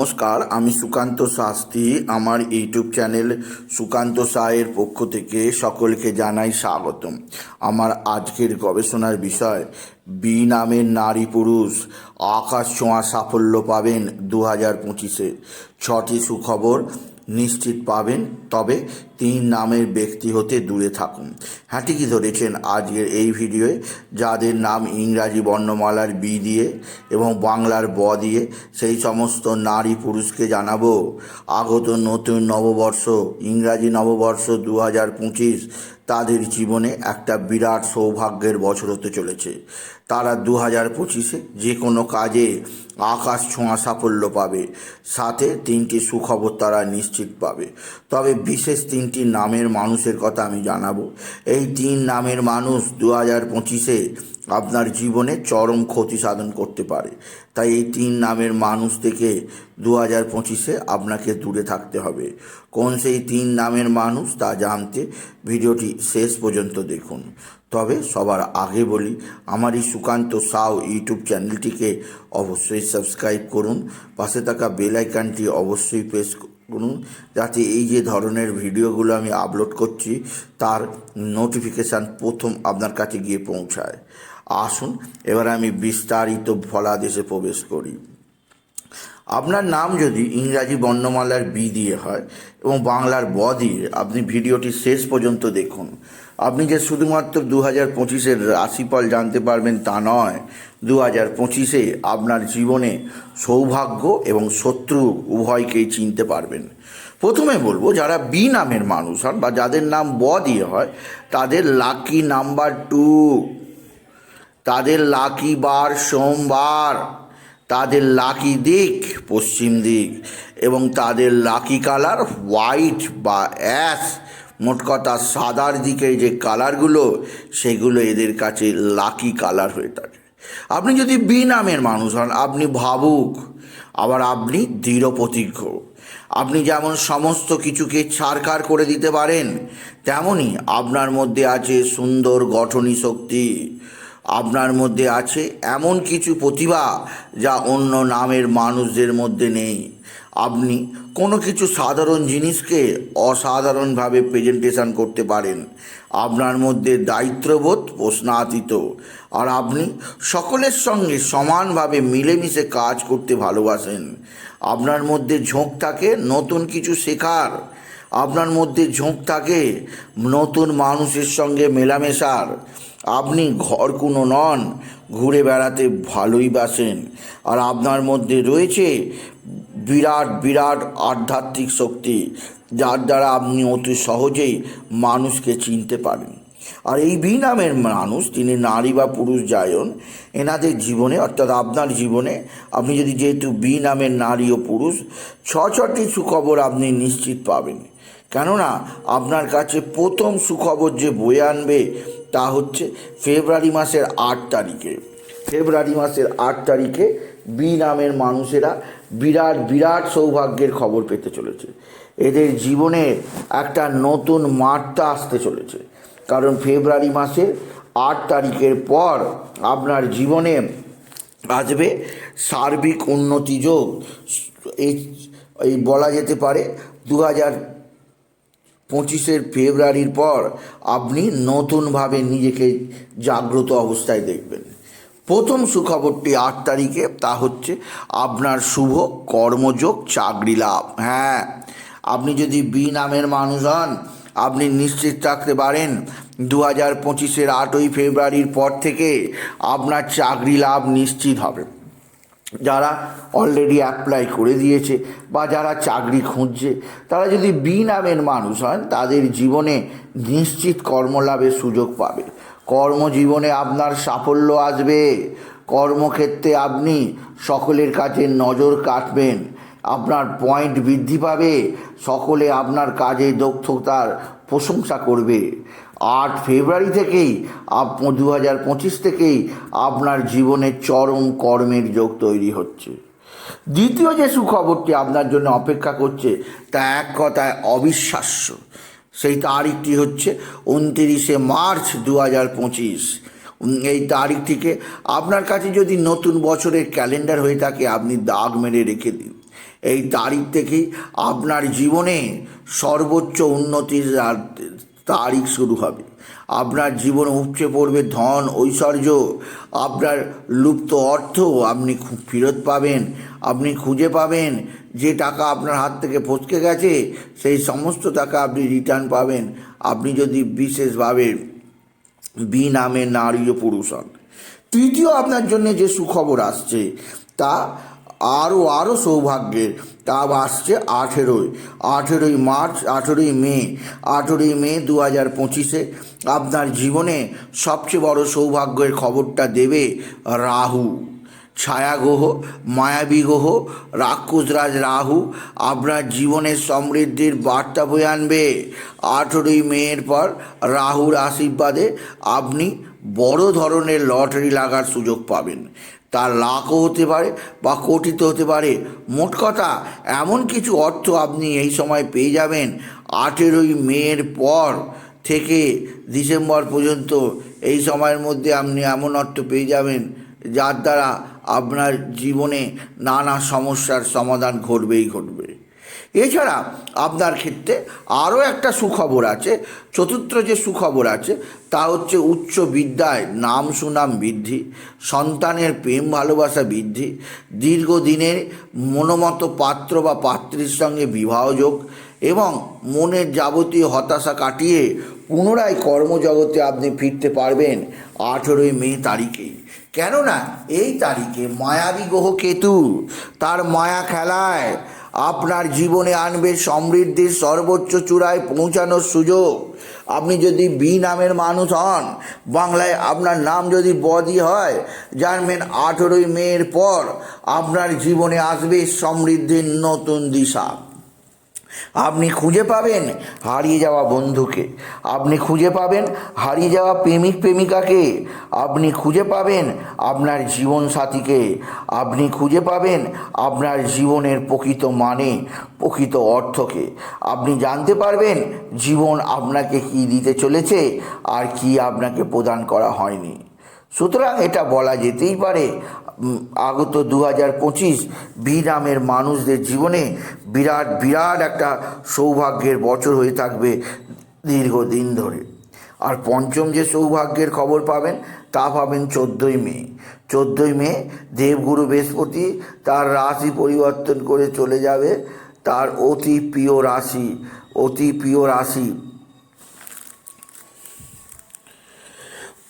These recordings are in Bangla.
নমস্কার, আমি সুকান্ত শাস্ত্রী। আমার ইউটিউব চ্যানেল সুকান্ত সায়ের পক্ষ থেকে সকলকে জানাই স্বাগতম। আমার আজকের গবেষণার বিষয়, বি নামের নারী পুরুষ আকাশ ছোঁয়া সাফল্য পাবেন দু হাজার পঁচিশে। ছটি সুখবর নিশ্চিত পাবেন, তবে তিন নামের ব্যক্তি হতে দূরে থাকুন। হ্যাঁ ঠিকই ধরেছেন আজকের এই ভিডিওয়ে? যাদের নাম ইংরাজি বর্ণমালার বি দিয়ে এবং বাংলার ব দিয়ে, সেই সমস্ত নারী পুরুষকে জানাব। আগত নতুন নববর্ষ, ইংরাজি নববর্ষ দু হাজার পঁচিশ, তাদের জীবনে একটা বিরাট সৌভাগ্যের বছর হতে চলেছে। তারা দু হাজার পঁচিশে যে কোনো কাজে আকাশ ছোঁয়া সাফল্য পাবে। সাথে তিনটি সুখবর তারা নিশ্চিত পাবে। তবে বিশেষ তিনটি নামের মানুষের কথা আমি জানাব। এই তিন নামের মানুষ দু হাজার পঁচিশে আপনার জীবনে চরম ক্ষতি সাধন করতে পারে। তাই এই তিন নামের মানুষ থেকে দু হাজার পঁচিশে আপনাকে দূরে থাকতে হবে। কোন সেই তিন নামের মানুষ তা জানতে ভিডিওটি শেষ পর্যন্ত দেখুন। তবে সবার আগে বলি, আমার এই সুকান্ত সাউ ইউটিউব চ্যানেলটিকে অবশ্যই সাবস্ক্রাইব করুন। পাশে থাকা বেল আইকনটি অবশ্যই প্রেস করুন, যাতে এই যে ধরনের ভিডিওগুলো আমি আপলোড করছি, তার নোটিফিকেশান প্রথম আপনার কাছে গিয়ে পৌঁছায়। আসুন, এবার আমি বিস্তারিত ফলাদেশে প্রবেশ করি। আপনার নাম যদি ইংরাজি বর্ণমালার বি দিয়ে হয় এবং বাংলার ব দিয়ে, আপনি ভিডিওটি শেষ পর্যন্ত দেখুন। আপনি যে শুধুমাত্র দু হাজার পঁচিশের রাশিফল জানতে পারবেন তা নয় দু হাজার পঁচিশে আপনার জীবনে সৌভাগ্য এবং শত্রু উভয়কেই চিনতে পারবেন। প্রথমে বলব, যারা বি নামের মানুষ হন বা যাদের নাম ব দিয়ে হয়, তাদের লাকি নাম্বার টু, তাদের লাকি বার সোমবার, তাদের লাকি দিক পশ্চিম দিক এবং তাদের লাকি কালার হোয়াইট বা অ্যাশ। মোট কথা সাদার দিকে যে কালারগুলো, সেগুলো এদের কাছে লাকি কালার হয়ে থাকে। আপনি যদি বি নামের মানুষ হন, আপনি ভাবুক, আবার আপনি দৃঢ় প্রতিজ্ঞ। আপনি যেমন সমস্ত কিছুকে ছাড়কার করে দিতে পারেন, তেমনই আপনার মধ্যে আছে সুন্দর গঠনী শক্তি। আপনার মধ্যে আছে এমন কিছু প্রতিভা যা অন্য নামের মানুষদের মধ্যে নেই। আপনি কোনো কিছু সাধারণ জিনিসকে অসাধারণভাবে প্রেজেন্টেশন করতে পারেন। আপনার মধ্যে দায়িত্ববোধ প্রশ্নাতীত। আর আপনি সকলের সঙ্গে সমানভাবে মিলেমিশে কাজ করতে ভালোবাসেন। আপনার মধ্যে ঝোঁক থাকে নতুন কিছু শেখার। আপনার মধ্যে ঝোঁক থাকে, নতুন মানুষের সঙ্গে মেলামেশার। আপনি ঘর কোনো নন, ঘুরে বেড়াতে ভালোই বাসেন। আর আপনার মধ্যে রয়েছে বিরাট বিরাট আধ্যাত্মিক শক্তি, যার দ্বারা আপনি অতি সহজেই মানুষকে চিনতে পারেন। আর এই বি নামের মানুষ, তিনি নারী বা পুরুষ যায়ন, এনাদের জীবনে, অর্থাৎ আপনার জীবনে, আপনি যদি যেহেতু বি নামের নারী ও পুরুষ ছ ছটি সুখবর আপনি নিশ্চিত পাবেন। কেননা আপনার কাছে প্রথম সুখবর যে বয়ে আনবে তা হচ্ছে ফেব্রুয়ারি মাসের আট তারিখে। ফেব্রুয়ারি মাসের আট তারিখে বি নামের মানুষেরা বিরাট বিরাট সৌভাগ্যের খবর পেতে চলেছে। এদের জীবনে একটা নতুন মাত্রা আসতে চলেছে। কারণ ফেব্রুয়ারি মাসের আট তারিখের পর আপনার জীবনে আসবে সার্বিক উন্নতি যোগ। এই এই বলা যেতে পারে দু হাজার পঁচিশের ফেব্রুয়ারির পর আপনি নতুনভাবে নিজেকে জাগ্রত অবস্থায় দেখবেন। প্রথম সুখবরটি আট তারিখে, তা হচ্ছে আপনার শুভ কর্মযোগ চাকরি লাভ। হ্যাঁ আপনি যদি বি নামের মানুষ হন, আপনি নিশ্চিত থাকতে পারেন দু হাজার পঁচিশের আটই ফেব্রুয়ারির পর থেকে আপনার চাকরি লাভ নিশ্চিত হবে। যারা অলরেডি অ্যাপ্লাই করে দিয়েছে বা যারা চাকরি খুঁজছে, তারা যদি বি নামের মানুষ হন, তাদের জীবনে নিশ্চিত কর্মলাভের সুযোগ পাবে। কর্মজীবনে আপনার সাফল্য আসবে। কর্মক্ষেত্রে আপনি সকলের কাছে নজর কাটবেন। আপনার পয়েন্ট বৃদ্ধি পাবে। সকলে আপনার কাজে দক্ষতার প্রশংসা করবে। আট ফেব্রুয়ারি থেকেই আপ দু হাজার পঁচিশ থেকেই আপনার জীবনে চরম কর্মের যোগ তৈরি হচ্ছে। দ্বিতীয় যে সুখবরটি আপনার জন্য অপেক্ষা করছে, তা এক কথায় অবিশ্বাস্য। সেই তারিখটি হচ্ছে উনতিরিশে মার্চ দু হাজার পঁচিশ এই তারিখটিকে আপনার কাছে যদি নতুন বছরের ক্যালেন্ডার হয়ে থাকে, আপনি দাগ মেরে রেখে দিন। এই তারিখ থেকেই আপনার জীবনে সর্বোচ্চ উন্নতির তারিখ শুরু হবে। আপনার জীবনে উপচে পড়বে ধন, ঐশ্বর্য। আপনার লুপ্ত অর্থ আপনি ফেরত পাবেন, আপনি খুঁজে পাবেন। যে টাকা আপনার হাত থেকে ফসকে গেছে, সেই সমস্ত টাকা আপনি রিটার্ন পাবেন। আপনি যদি বিশেষভাবে বি নামে নারী ও পুরুষ হন। তৃতীয় আপনার জন্য যে সুখবর আসছে, তা আরও আরও সৌভাগ্যের তা আসছে আঠেরোই। আঠেরোই মার্চ, আঠেরোই মে। আঠেরোই মে দু হাজার পঁচিশে আপনার জীবনে সবচেয়ে বড় সৌভাগ্যের খবরটা দেবে রাহু। ছায়াগ্রহ, মায়াবী গ্রহ, রাক্ষসরাজ রাহু আপনার জীবনের সমৃদ্ধির বার্তা বয়ে আনবে। আঠেরোই মেয়ের পর রাহুর আশীর্বাদে আপনি বড় ধরনের লটারি লাগার সুযোগ পাবেন। তা লাখও হতে পারে বা কোটিতে হতে পারে। মোট কথা, এমন কিছু অর্থ আপনি এই সময় পেয়ে যাবেন আঠেরোই মেয়ের পর থেকে ডিসেম্বর পর্যন্ত। এই সময়ের মধ্যে আপনি এমন অর্থ পেয়ে যাবেন যার দ্বারা আপনার জীবনে নানা সমস্যার সমাধান ঘটবেই ঘটবে। এছাড়া আপনার ক্ষেত্রে আরও একটা সুখবর আছে, চতুর্থ যে সুখবর আছে, তা হচ্ছে উচ্চ বিদ্যায় নাম সুনাম বৃদ্ধি, সন্তানের প্রেম ভালোবাসা বৃদ্ধি, দীর্ঘদিনের মনোমত পাত্র বা পাত্রীর সঙ্গে বিবাহযোগ এবং মনের যাবতীয় হতাশা কাটিয়ে পুনরায় কর্মজগতে আপনি ফিরতে পারবেন আঠেরোই মে তারিখেই কেননা এই তারিখে মায়াবী গ্রহ কেতু, তার মায়া খেলায় আপনার জীবনে আনবে সমৃদ্ধির সর্বোচ্চ চূড়ায় পৌঁছানোর সুযোগ। আপনি যদি বি নামের মানুষ হন, বাংলায় আপনার নাম যদি বদি হয়, জানবেন আঠেরোই মেয়ের পর আপনার জীবনে আসবে সমৃদ্ধির নতুন দিশা। আপনি খুঁজে পাবেন হারিয়ে যাওয়া বন্ধুকে। আপনি খুঁজে পাবেন হারিয়ে যাওয়া প্রেমিক প্রেমিকাকে। আপনি খুঁজে পাবেন আপনার জীবন সাথীকে। আপনি খুঁজে পাবেন আপনার জীবনের প্রকৃত মানে প্রকৃত অর্থকে। আপনি জানতে পারবেন জীবন আপনাকে কি দিতে চলেছে আর কি আপনাকে প্রদান করা হয়নি। সুতরাং এটা বলা যেতেই পারে আগত দু হাজার পঁচিশ বি নামের মানুষদের জীবনে বিরাট বিরাট একটা সৌভাগ্যের বছর হয়ে থাকবে দীর্ঘদিন ধরে। আর পঞ্চম যে সৌভাগ্যের খবর পাবেন, তা পাবেন চোদ্দোই মে। চোদ্দোই মে, দেবগুরু বৃহস্পতি তার রাশি পরিবর্তন করে চলে যাবে। তার অতি প্রিয় রাশি, অতি প্রিয় রাশি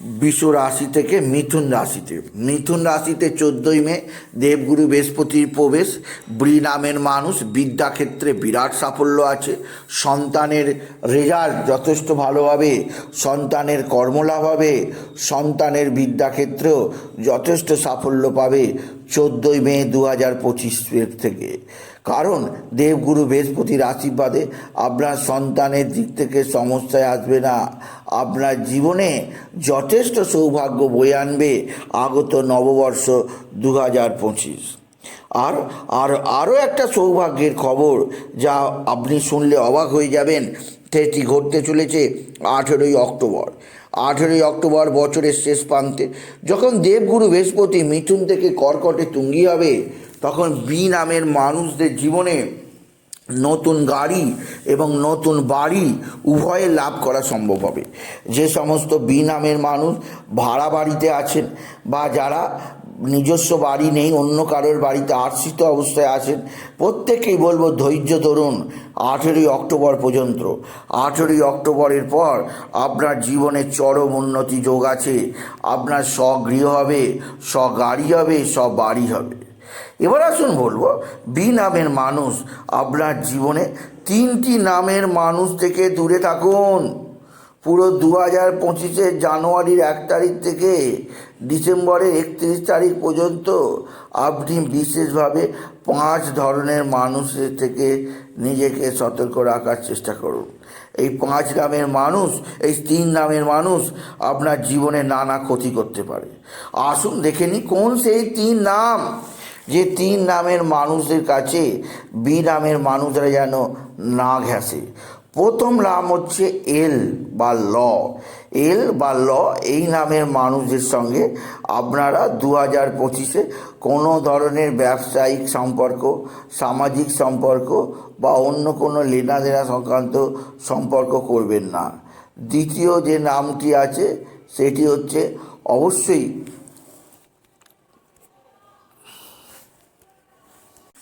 বিশ্ব রাশি থেকে মিথুন রাশিতে। মিথুন রাশিতে চোদ্দোই মে, দেবগুরু বৃহস্পতির প্রবেশ। ব্রি নামের মানুষ বিদ্যাক্ষেত্রে বিরাট সাফল্য আছে। সন্তানের রেজাল্ট যথেষ্ট ভালো হবে। সন্তানের কর্মলাভ হবে। সন্তানের বিদ্যাক্ষেত্রেও যথেষ্ট সাফল্য পাবে চোদ্দোই মে দু হাজার পঁচিশের থেকে। কারণ দেবগুরু বৃহস্পতির আশীর্বাদে আপনার সন্তানের দিক থেকে সমস্যায় আসবে না। আপনার জীবনে যথেষ্ট সৌভাগ্য বয়ে আনবে আগত নববর্ষ দু হাজার পঁচিশ। আর আর আরও একটা সৌভাগ্যের খবর যা আপনি শুনলে অবাক হয়ে যাবেন, সেটি ঘটতে চলেছে আঠেরোই অক্টোবর। আঠেরোই অক্টোবর বছরের শেষ প্রান্তে যখন দেবগুরু বৃহস্পতি মিথুন থেকে কর্কটে তুঙ্গি হবে, তখন বি নামের মানুষদের জীবনে নতুন গাড়ি এবং নতুন বাড়ি উভয়ে লাভ করা সম্ভব হবে। যে সমস্ত বিনামের মানুষ ভাড়া বাড়িতে আছেন বা যারা নিজস্ব বাড়ি নেই, অন্য কারোর বাড়িতে আশ্রিত অবস্থায় আছেন প্রত্যেকেই বলব ধৈর্য ধরুন আঠেরোই অক্টোবর পর্যন্ত। আঠেরোই অক্টোবরের পর আপনার জীবনে চরম উন্নতি যোগ আছে। আপনার স্বগৃহ হবে, স্বগাড়ি হবে, স্ববাড়ি হবে। এবার আসুন বলব, বি নামের মানুষ আপনার জীবনে তিনটি নামের মানুষ থেকে দূরে থাকুন। পুরো দু হাজার পঁচিশের জানুয়ারির এক তারিখ থেকে ডিসেম্বরের একত্রিশ তারিখ পর্যন্ত আপনি বিশেষভাবে পাঁচ ধরনের মানুষের থেকে নিজেকে সতর্ক রাখার চেষ্টা করুন। এই পাঁচ নামের মানুষ, এই তিন নামের মানুষ আপনার জীবনে নানা ক্ষতি করতে পারে। আসুন দেখে নিই কোন সেই তিন নাম। যে তিন নামের মানুষদের কাছে বি নামের মানুষরা যেন না ঘেঁষে। প্রথম নাম হচ্ছে এল বা ল। এল বা ল এই নামের মানুষদের সঙ্গে আপনারা দু হাজার পঁচিশে কোনো ধরনের ব্যবসায়িক সম্পর্ক, সামাজিক সম্পর্ক বা অন্য কোনো লেনাদেনা সংক্রান্ত সম্পর্ক করবেন না। দ্বিতীয় যে নামটি আছে, সেটি হচ্ছে অবশ্যই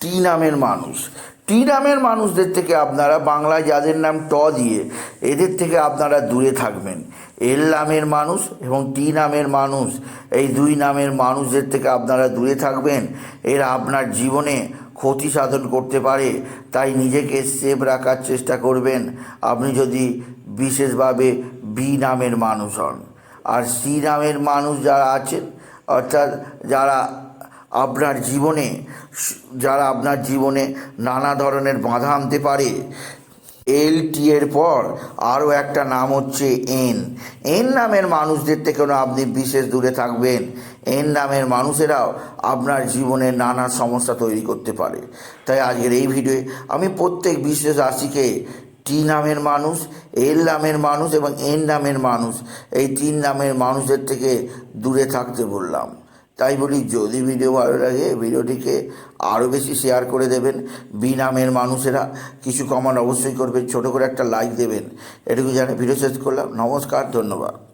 টি নামের মানুষ। টি নামের মানুষদের থেকে আপনারা বাংলায় যাদের নাম ট দিয়ে, এদের থেকে আপনারা দূরে থাকবেন। এল নামের মানুষ এবং টি নামের মানুষ, এই দুই নামের মানুষদের থেকে আপনারা দূরে থাকবেন। এরা আপনার জীবনে ক্ষতি সাধন করতে পারে, তাই নিজেকে সেভ রাখার চেষ্টা করবেন। আপনি যদি বিশেষভাবে বি নামের মানুষ হন। আর সি নামের মানুষ যারা আছেন, অর্থাৎ যারা আপনার জীবনে, যারা আপনার জীবনে নানা ধরনের বাধা আনতে পারে এল টি এর পর আরও একটা নাম হচ্ছে এন এন নামের মানুষদের থেকেও আপনি বিশেষ দূরে থাকবেন। এন নামের মানুষেরাও আপনার জীবনে নানা সমস্যা তৈরি করতে পারে। তাই আজকের এই ভিডিওয়ে আমি প্রত্যেক বিশেষ রাশিকে টি নামের মানুষ এল নামের মানুষ এবং এন নামের মানুষ, এই তিন নামের মানুষদের থেকে দূরে থাকতে বললাম। তাই বলি, যদি ভিডিও ভালো লাগে ভিডিওটিকে আরও বেশি শেয়ার করে দেবেন। বিনামের মানুষেরা কিছু কমান্ড অবশ্যই করবেন। ছোট করে একটা লাইক দেবেন। এটুকু জানে ভিডিও শেষ করলাম। নমস্কার, ধন্যবাদ।